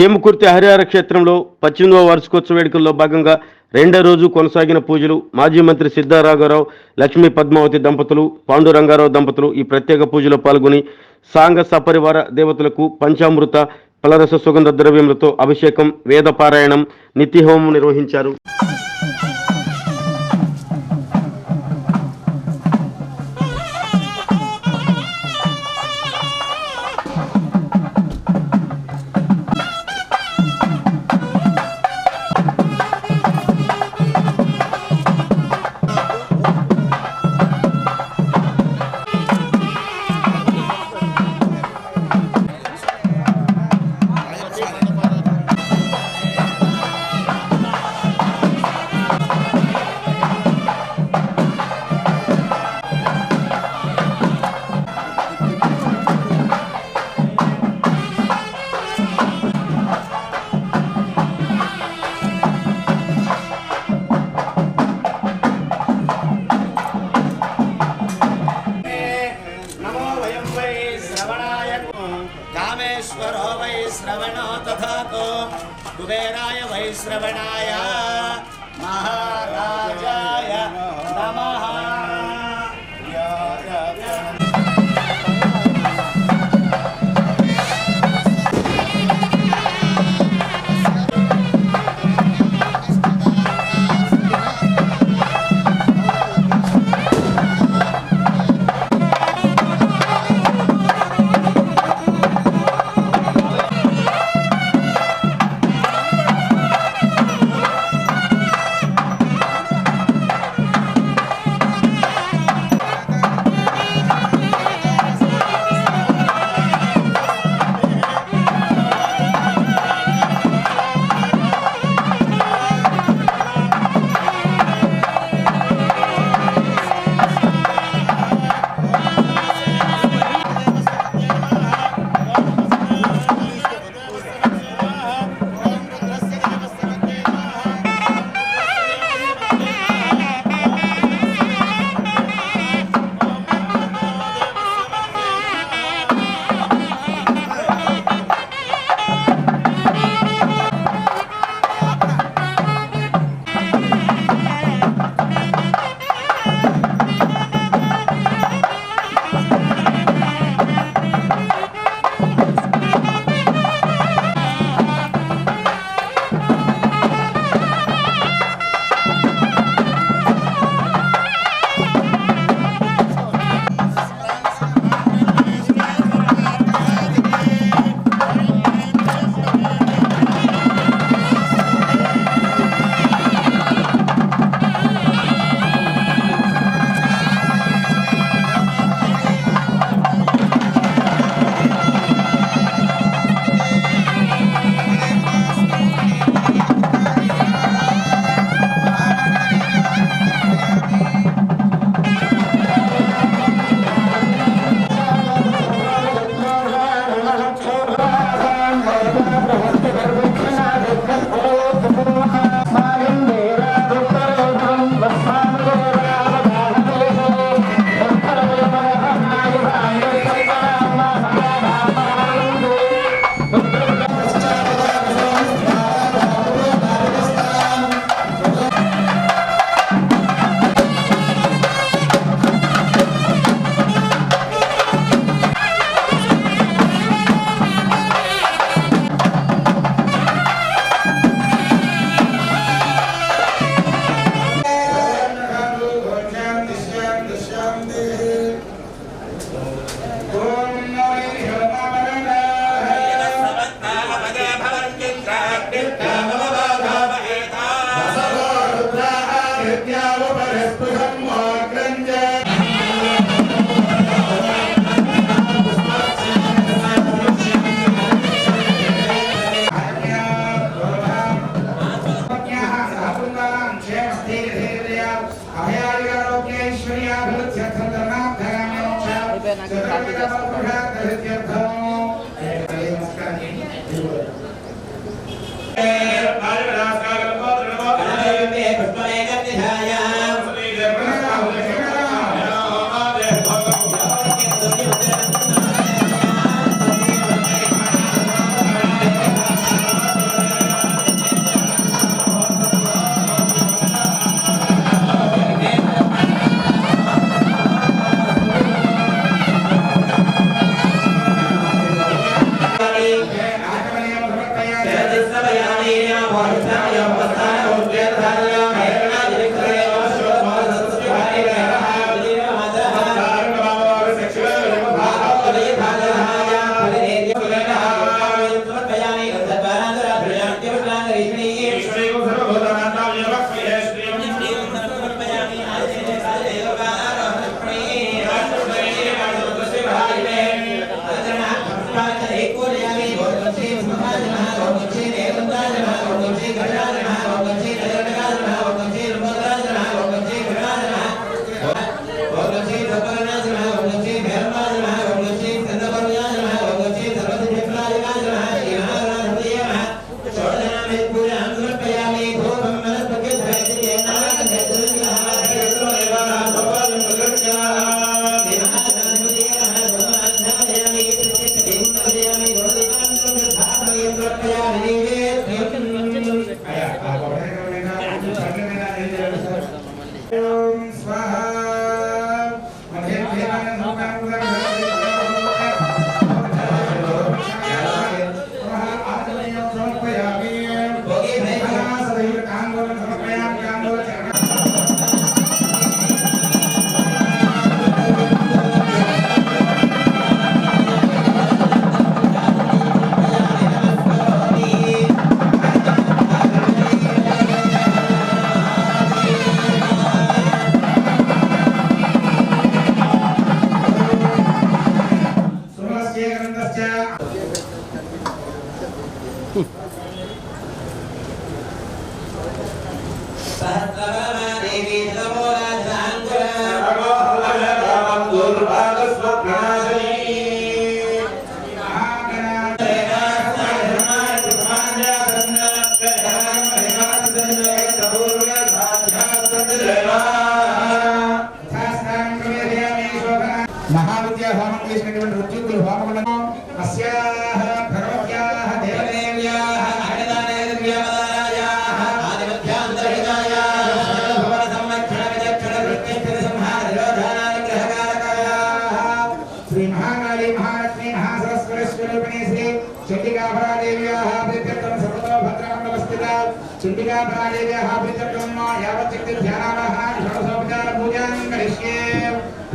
చేమకుర్తి హరిహర క్షేత్రంలో పద్దెనిమిదవ వార్షికోత్సవ వేడుకల్లో భాగంగా రెండో రోజు కొనసాగిన పూజలు మాజీ మంత్రి సిద్ధారాఘవరావు లక్ష్మీ పద్మావతి దంపతులు పాండురంగారావు దంపతులు ఈ ప్రత్యేక పూజలో పాల్గొని సాంగ సపరివార దేవతలకు పంచామృత పలరస సుగంధ ద్రవ్యములతో అభిషేకం వేదపారాయణం నిత్యహోమం నిర్వహించారు.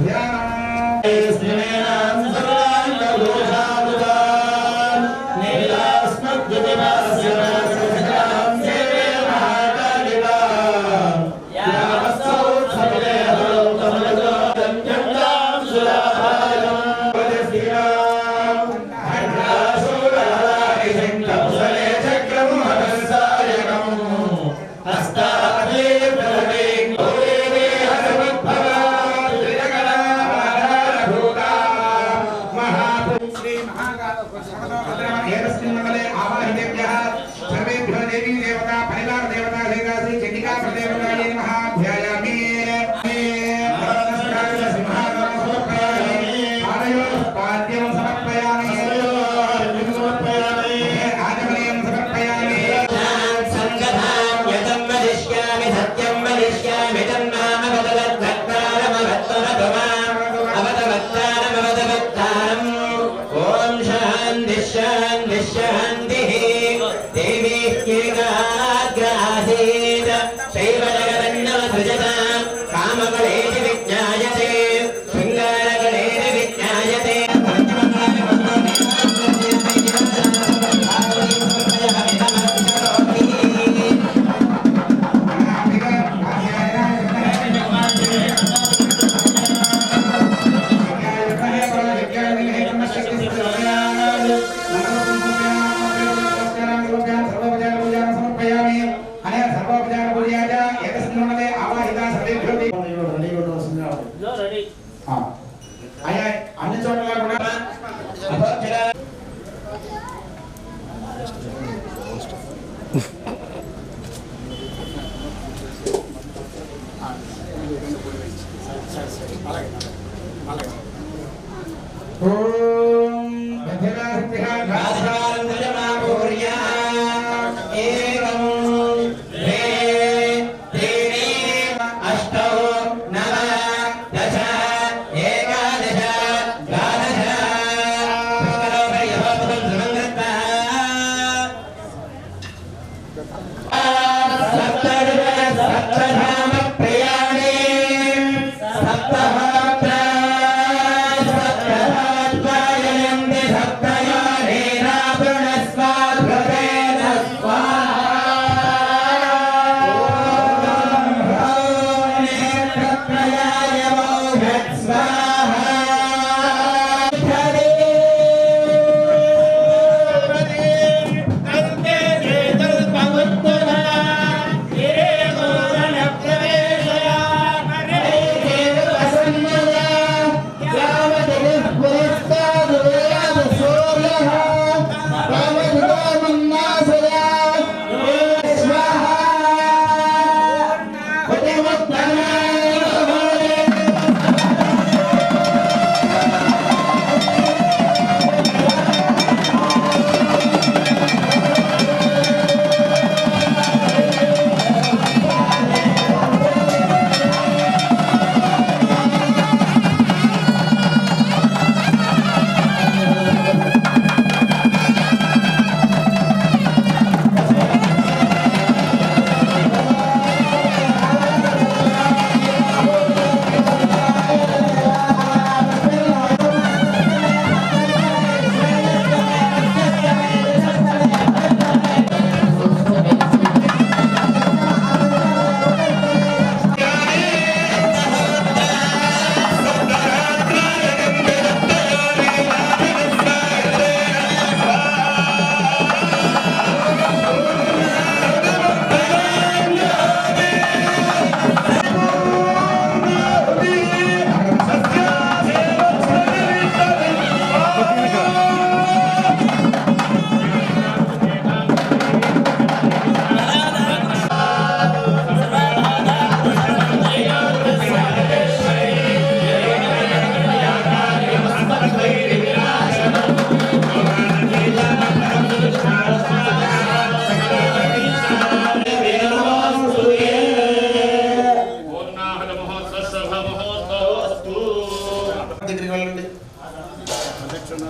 Yeah. అన్ని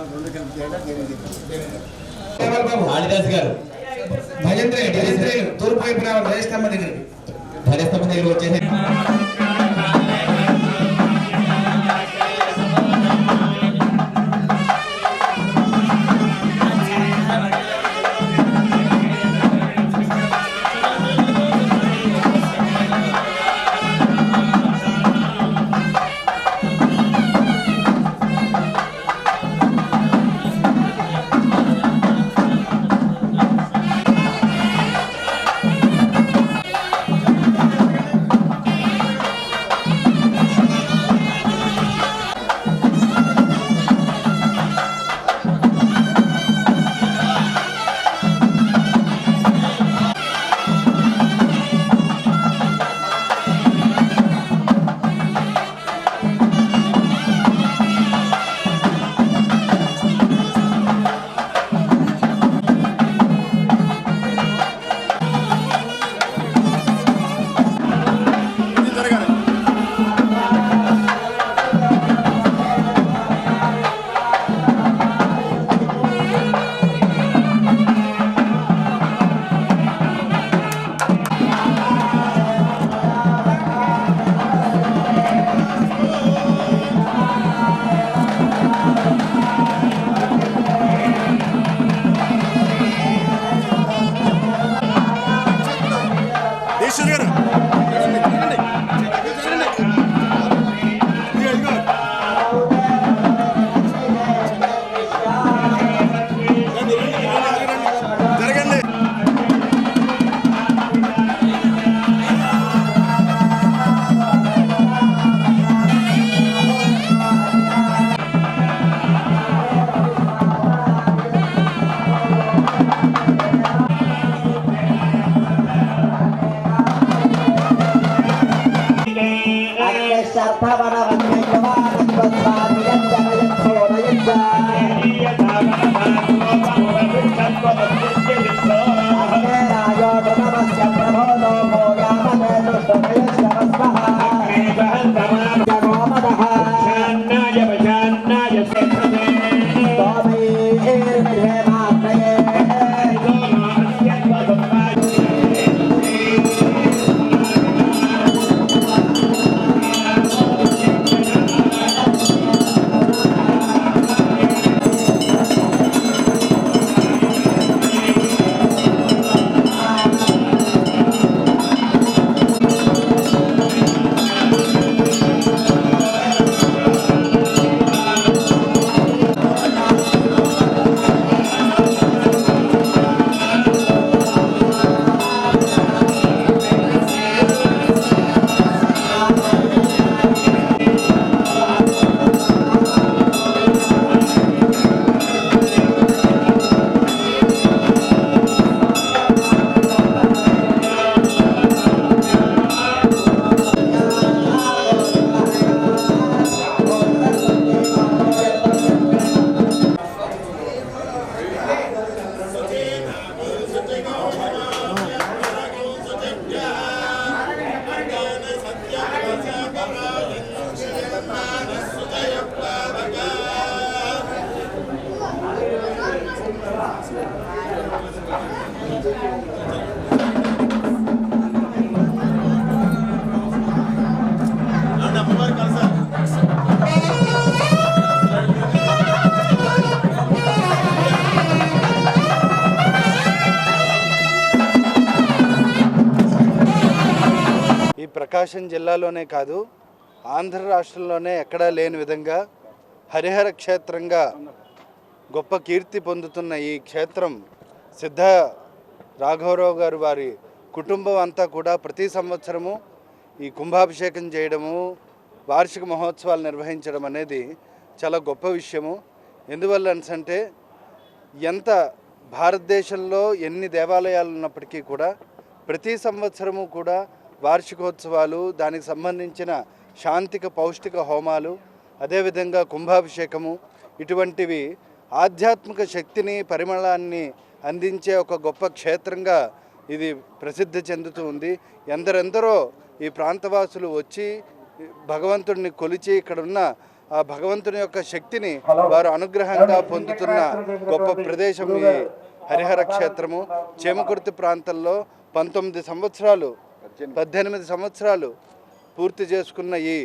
రెండు కలిపి చేయడం జరిగింది కాళిదాస్ గారు భజంత్రి తూర్పు వైపున జయస్తంభ దగ్గర వచ్చేసి ప్రకాశం జిల్లాలోనే కాదు ఆంధ్ర రాష్ట్రంలోనే ఎక్కడా లేని విధంగా హరిహర క్షేత్రంగా గొప్ప కీర్తి పొందుతున్న ఈ క్షేత్రం సిద్ధ రాఘవరావు గారు వారి కుటుంబం అంతా కూడా ప్రతి సంవత్సరము ఈ కుంభాభిషేకం చేయడము వార్షిక మహోత్సవాలు నిర్వహించడం అనేది చాలా గొప్ప విషయము. ఎందువల్ల అంటే ఎంత భారతదేశంలో ఎన్ని దేవాలయాలు ఉన్నప్పటికీ కూడా ప్రతి సంవత్సరము కూడా వార్షికోత్సవాలు దానికి సంబంధించిన శాంతిక పౌష్టిక హోమాలు అదేవిధంగా కుంభాభిషేకము ఇటువంటివి ఆధ్యాత్మిక శక్తిని పరిమళాన్ని అందించే ఒక గొప్ప క్షేత్రంగా ఇది ప్రసిద్ధి చెందుతూ ఉంది. ఎందరెందరో ఈ ప్రాంతవాసులు వచ్చి భగవంతుడిని కొలిచి ఇక్కడ ఉన్న ఆ భగవంతుని యొక్క శక్తిని వారు అనుగ్రహంగా పొందుతున్న గొప్ప ప్రదేశం ఈ హరిహర క్షేత్రము. చేమకుర్తి ప్రాంతంలో పంతొమ్మిది సంవత్సరాలు పద్దెనిమిది. సంవత్సరాలు పూర్తి చేసుకున్న ఈ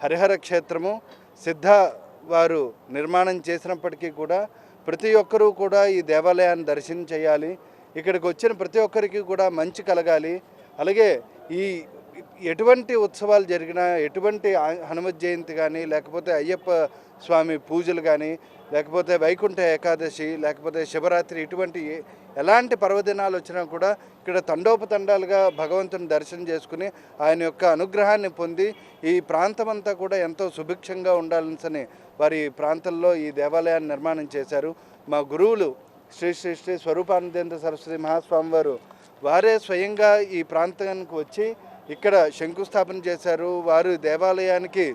హరిహర క్షేత్రము సిద్ధ వారు నిర్మాణం చేసినప్పటికీ కూడా ప్రతి ఒక్కరూ కూడా ఈ దేవాలయాన్ని దర్శనం చేయాలి. ఇక్కడికి వచ్చిన ప్రతి ఒక్కరికి కూడా మంచి కలగాలి. అలాగే ఈ ఎటువంటి ఉత్సవాలు జరిగినా ఎటువంటి హనుమత్ జయంతి కానీ లేకపోతే అయ్యప్ప స్వామి పూజలు కానీ లేకపోతే వైకుంఠ ఏకాదశి లేకపోతే శివరాత్రి ఇటువంటి ఎలాంటి పర్వదినాలు వచ్చినా కూడా ఇక్కడ తండోపతండాలుగా భగవంతుని దర్శనం చేసుకుని ఆయన యొక్క అనుగ్రహాన్ని పొంది ఈ ప్రాంతం అంతా కూడా ఎంతో సుభిక్షంగా ఉండాలని వారి ప్రాంతంలో ఈ దేవాలయాన్ని నిర్మాణం చేశారు. మా గురువులు శ్రీ శ్రీ శ్రీ స్వరూపానందేంద్ర సరస్వతి మహాస్వామి వారు వారే స్వయంగా ఈ ప్రాంతానికి వచ్చి ఇక్కడ శంకుస్థాపన చేశారు. వారు దేవాలయానికి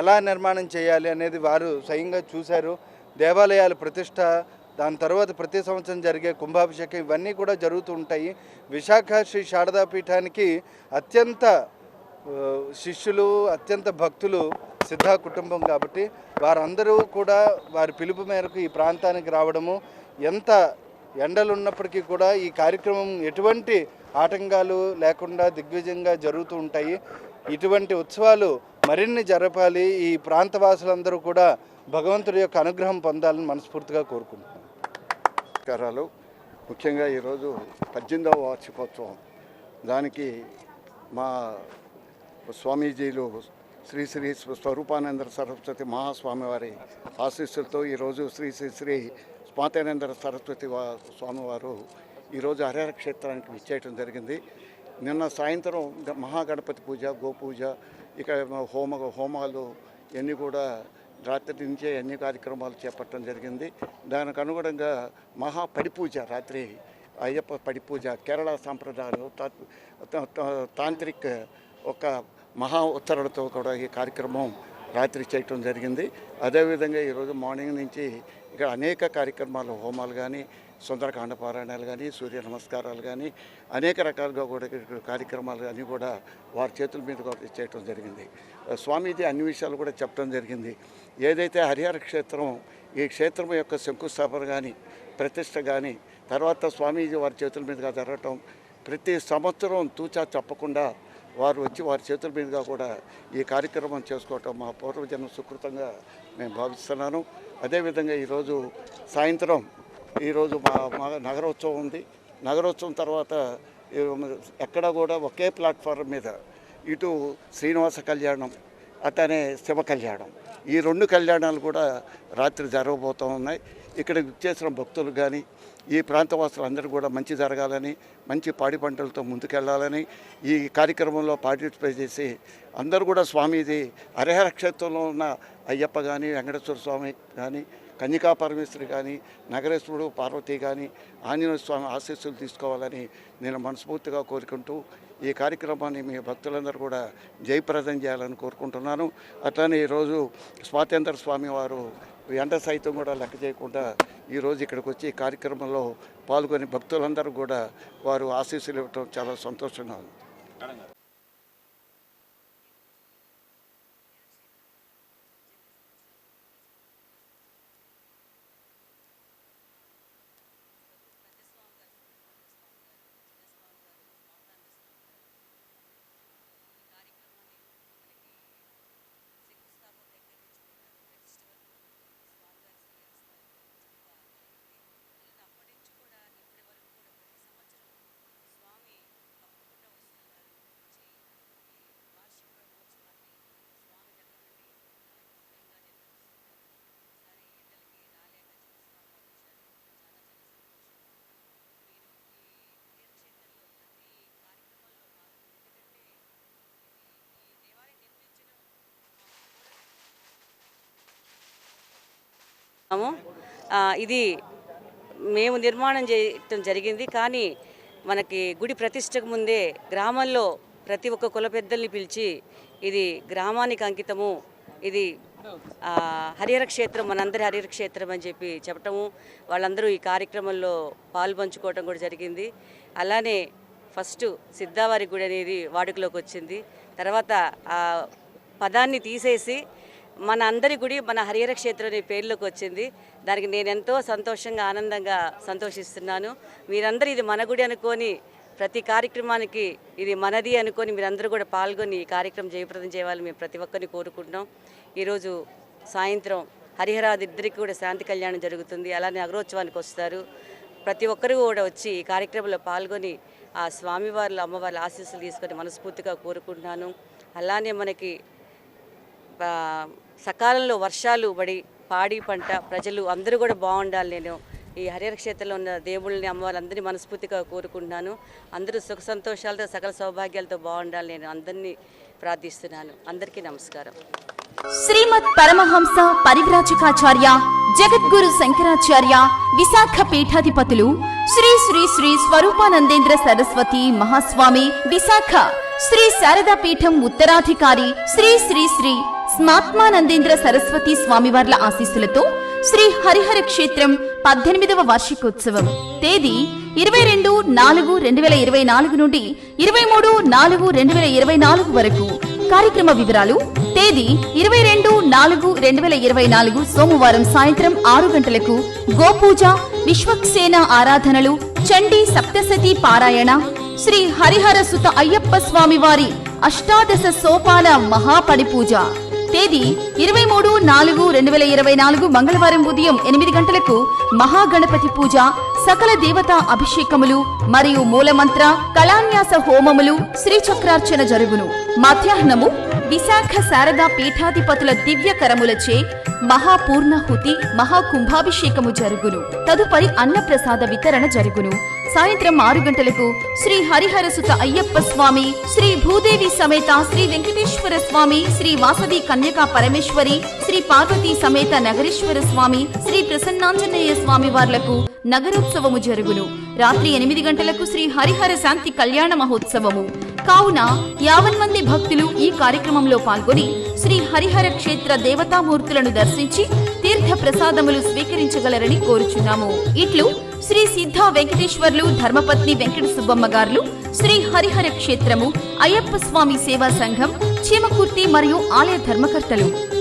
ఎలా నిర్మాణం చేయాలి అనేది వారు స్వయంగా చూశారు. దేవాలయాల ప్రతిష్ట దాని తర్వాత ప్రతి సంవత్సరం జరిగే కుంభాభిషేకం ఇవన్నీ కూడా జరుగుతూ ఉంటాయి. విశాఖ శ్రీ శారదా పీఠానికి అత్యంత శిష్యులు అత్యంత భక్తులు సిద్ధా కుటుంబం కాబట్టి వారందరూ కూడా వారి పిలుపు మేరకు ఈ ప్రాంతానికి రావడము ఎంత ఎండలు ఉన్నప్పటికీ కూడా ఈ కార్యక్రమం ఎటువంటి ఆటంకాలు లేకుండా దిగ్విజయంగా జరుగుతూ ఉంటాయి. ఇటువంటి ఉత్సవాలు మరిన్ని జరపాలి. ఈ ప్రాంతవాసులందరూ కూడా భగవంతుడి యొక్క అనుగ్రహం పొందాలని మనస్ఫూర్తిగా కోరుకుంటున్నాను నమస్కారాలు. ముఖ్యంగా ఈరోజు పద్దెనిమిదవ వార్షికోత్సవం. దానికి మా స్వామీజీలు శ్రీ శ్రీ స్వరూపానంద సరస్వతి మహాస్వామివారి ఆశీస్సులతో ఈరోజు శ్రీ శ్రీ శ్రీ స్మాతానంద సరస్వతి స్వామివారు ఈరోజు హరిహర క్షేత్రానికి విచ్చేయటం జరిగింది. నిన్న సాయంత్రం మహాగణపతి పూజ గోపూజ ఇక హోమ హోమాలు ఇవన్నీ కూడా రాత్రి నుంచే అన్ని కార్యక్రమాలు చేపట్టడం జరిగింది. దానికి అనుగుణంగా మహా పడిపూజ రాత్రి అయ్యప్ప పడిపూజ కేరళ సాంప్రదాయాలు తా- తాంత్రిక్ ఒక మహా ఉత్తర్వులతో కూడా ఈ కార్యక్రమం రాత్రి చేయటం జరిగింది. అదేవిధంగా ఈరోజు మార్నింగ్ నుంచి ఇక్కడ అనేక కార్యక్రమాలు హోమాలు కానీ సుందరకాండ పారాయణాలు కానీ సూర్య నమస్కారాలు కానీ అనేక రకాలుగా కూడా కార్యక్రమాలు అన్నీ కూడా వారి చేతుల మీద చేయటం జరిగింది. స్వామీజీ అన్ని విషయాలు కూడా చెప్పడం జరిగింది. ఏదైతే హరిహర క్షేత్రం ఈ క్షేత్రం యొక్క శంకుస్థాపన కానీ ప్రతిష్ట కానీ తర్వాత స్వామీజీ వారి చేతుల మీదుగా జరగటం ప్రతి సంవత్సరం తూచా చెప్పకుండా వారు వచ్చి వారి చేతుల మీదుగా కూడా ఈ కార్యక్రమం చేసుకోవటం మా పూర్వజన్మ సుకృతంగా నేను భావిస్తున్నాను. అదేవిధంగా ఈరోజు సాయంత్రం ఈరోజు మా మా నగరోత్సవం ఉంది. నగరోత్సవం తర్వాత ఎక్కడ కూడా ఒకే ప్లాట్ఫారం మీద ఇటు శ్రీనివాస కళ్యాణం అతనే శివ కళ్యాణం. ఈ రెండు కళ్యాణాలు కూడా రాత్రి జరగబోతూ ఉన్నాయి. ఇక్కడ చేసిన భక్తులు కానీ ఈ ప్రాంతవాసులు అందరూ కూడా మంచి జరగాలని మంచి పాడి పంటలతో ముందుకెళ్ళాలని ఈ కార్యక్రమంలో పార్టిసిపేట్ చేసి అందరూ కూడా స్వామీజీ హరిహర క్షేత్రంలో ఉన్న అయ్యప్ప కానీ వెంకటేశ్వర స్వామి కానీ కన్యకా పరమేశ్వరి కానీ నగరేశ్వరుడు పార్వతి కానీ ఆంజనేయ స్వామి ఆశీస్సులు తీసుకోవాలని నేను మనస్ఫూర్తిగా కోరుకుంటూ ఈ కార్యక్రమాన్ని మీ భక్తులందరూ కూడా జయప్రదం చేయాలని కోరుకుంటున్నాను. అట్లానే ఈరోజు స్వాతంత్ర స్వామి వారు ఎండ సైతం కూడా లెక్క చేయకుండా ఈరోజు ఇక్కడికి వచ్చి ఈ కార్యక్రమంలో పాల్గొని భక్తులందరూ కూడా వారు ఆశీస్సులు ఇవ్వటం చాలా సంతోషంగా ఉంది. ఇది మేము నిర్మాణం చేయటం జరిగింది. కానీ మనకి గుడి ప్రతిష్టకు ముందే గ్రామంలో ప్రతి ఒక్క కుల పెద్దల్ని పిలిచి ఇది గ్రామానికి అంకితము. ఇది హరిహర క్షేత్రం మనందరి హరిహర క్షేత్రం అని చెప్పి చెప్పటము. వాళ్ళందరూ ఈ కార్యక్రమంలో పాల్పంచుకోవటం కూడా జరిగింది. అలానే ఫస్ట్ సిద్ధావారి గుడి అనేది వాడుకలోకి వచ్చింది. తర్వాత ఆ పదాన్ని తీసేసి మన అందరి గుడి మన హరిహర క్షేత్రం అనే పేర్లోకి వచ్చింది. దానికి నేను ఎంతో సంతోషంగా ఆనందంగా సంతోషిస్తున్నాను. మీరందరూ ఇది మన గుడి అనుకొని ప్రతి కార్యక్రమానికి ఇది మనది అనుకొని మీరందరూ కూడా పాల్గొని ఈ కార్యక్రమం జయప్రదం చేయాలని మేము ప్రతి ఒక్కరిని కోరుకుంటున్నాం. ఈరోజు సాయంత్రం హరిహరాది ఇద్దరికి కూడా శాంతి కళ్యాణం జరుగుతుంది. అలానే అగ్రోత్సవానికి వస్తారు. ప్రతి ఒక్కరు కూడా వచ్చి ఈ కార్యక్రమంలో పాల్గొని ఆ స్వామివార్ల అమ్మవార్ల ఆశీస్సులు తీసుకొని మనస్ఫూర్తిగా కోరుకుంటున్నాను. అలానే మనకి సకాలంలో వర్షాలు పడి పాడి పంట ప్రజలు అందరూ కూడా బాగుండాలి. నేను ఈ హరిహర క్షేత్రంలో ఉన్న దేవుళ్ళని అమ్మవారందరినీ మనస్ఫూర్తిగా కోరుకుంటున్నాను. అందరూ సుఖ సంతోషాలతో సకల సౌభాగ్యాలతో బాగుండాలి నేను అందరినీ ప్రార్థిస్తున్నాను. అందరికీ నమస్కారం. శ్రీమద్ పరమహంస పరివ్రాజకాచార్య జగద్గురు శంకరాచార్య విశాఖ పీఠాధిపతులు శ్రీ శ్రీ శ్రీ స్వరూపానందేంద్ర సరస్వతి మహాస్వామి విశాఖ శ్రీ శారదా పీఠం ఉత్తరాధికారి శ్రీ శ్రీ శ్రీ స్మాత్మానందేంద్ర సరస్వతి స్వామివార్ల ఆశీస్సులతో శ్రీ హరిహర క్షేత్రం పద్దెనిమిదవ వార్షికోత్సవం. తేదీ ఇరవై రెండు నాలుగు రెండు వేల ఇరవై నాలుగు నుండి ఇరవై మూడు నాలుగు రెండు వేల ఇరవై నాలుగు వరకు. కార్యక్రమ వివరాలు తేదీ ఇరవై రెండు నాలుగు రెండు వేల ఇరవై నాలుగు సోమవారం సాయంత్రం ఆరు గంటలకు గోపూజ విశ్వక్సేన ఆరాధనలు చండీ సప్తసతి పారాయణ శ్రీ హరిహర సుత అయ్యప్ప స్వామి వారి అష్టాదశ సోపాన మహాపడి పూజ తేదీ ఇరవై మూడు నాలుగు రెండు వేల ఇరవై నాలుగు మంగళవారం ఉదయం ఎనిమిది గంటలకు మహాగణపతి పూజ సకల దేవతా అభిషేకములు మరియు మూలమంత్ర కళాన్యాస హోమములు శ్రీచక్రార్చన జరుగును. మధ్యాహ్నము విశాఖ శారదా పీఠాధిపతుల దివ్య కరములచే మహాపూర్ణహుతి మహాకుంభాభిషేకము జరుగును. తదుపరి అన్నప్రసాద వితరణ జరుగును. సాయంత్రం ఆరు గంటలకు శ్రీ హరిహర సుత అయ్యప్ప స్వామి శ్రీ భూదేవి సమేత శ్రీ వెంకటేశ్వర స్వామి శ్రీ వాసవి కన్యకా పరమేశ్వరి శ్రీ పార్వతి సమేత నగరేశ్వర స్వామి శ్రీ ప్రసన్నాంజనేయ స్వామి వార్లకు నగరోత్సవము జరుగును. రాత్రి ఎనిమిది గంటలకు శ్రీ హరిహర శాంతి కళ్యాణ మహోత్సవము. కావున యావన్ మంది భక్తులు ఈ కార్యక్రమంలో పాల్గొని శ్రీ హరిహర క్షేత్ర దేవతామూర్తులను దర్శించి తీర్థ ప్రసాదములు స్వీకరించగలరని కోరుచున్నాము. ఇట్లు శ్రీ సిద్ధ వెంకటేశ్వర్లు ధర్మపత్ని వెంకట సుబ్బమ్మ గారులు శ్రీ హరిహర క్షేత్రము అయ్యప్ప స్వామి సేవా సంఘం చీమకూర్తి మరియు ఆలయ ధర్మకర్తలు.